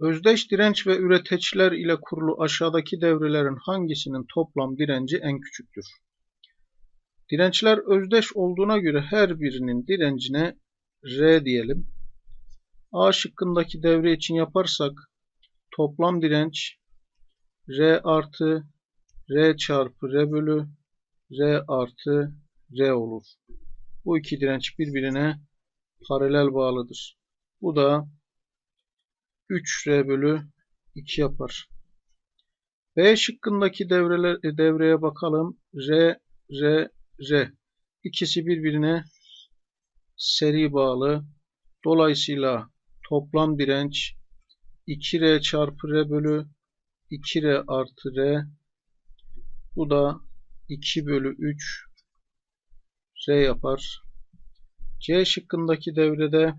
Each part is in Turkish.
Özdeş direnç ve üreteçler ile kurulu aşağıdaki devrelerin hangisinin toplam direnci en küçüktür? Dirençler özdeş olduğuna göre her birinin direncine R diyelim. A şıkkındaki devre için yaparsak toplam direnç R artı R çarpı R bölü R artı R olur. Bu iki direnç birbirine paralel bağlıdır. Bu da 3R bölü 2 yapar. B şıkkındaki devreler, e, devreye bakalım. R, R, R. İkisi birbirine seri bağlı. Dolayısıyla toplam direnç 2R çarpı R bölü 2R artı R. Bu da 2 bölü 3 R yapar. C şıkkındaki devrede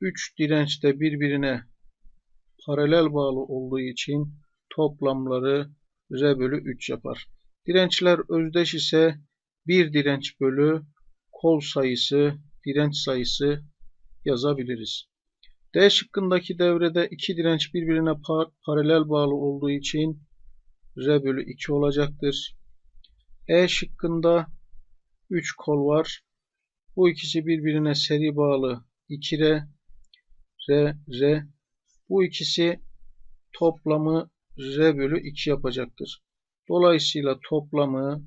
3 direnç de birbirine paralel bağlı olduğu için toplamları R bölü 3 yapar. Dirençler özdeş ise bir direnç bölü kol sayısı, direnç sayısı yazabiliriz. D şıkkındaki devrede iki direnç birbirine par paralel bağlı olduğu için R bölü 2 olacaktır. E şıkkında 3 kol var. Bu ikisi birbirine seri bağlı 2R, R, R. Bu ikisi toplamı R bölü 2 yapacaktır. Dolayısıyla toplamı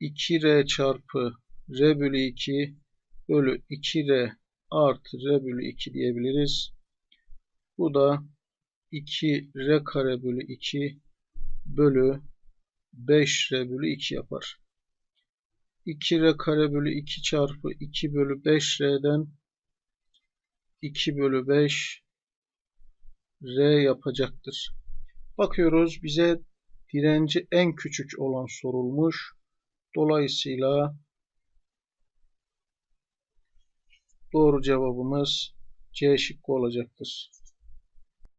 2R çarpı R bölü 2 bölü 2R artı R bölü 2 diyebiliriz. Bu da 2R kare bölü 2 bölü 5R bölü 2 yapar. 2R kare bölü 2 çarpı 2 bölü 5R'den 2 bölü 5 R yapacaktır. Bakıyoruz bize direnci en küçük olan sorulmuş. Dolayısıyla doğru cevabımız C şıkkı olacaktır.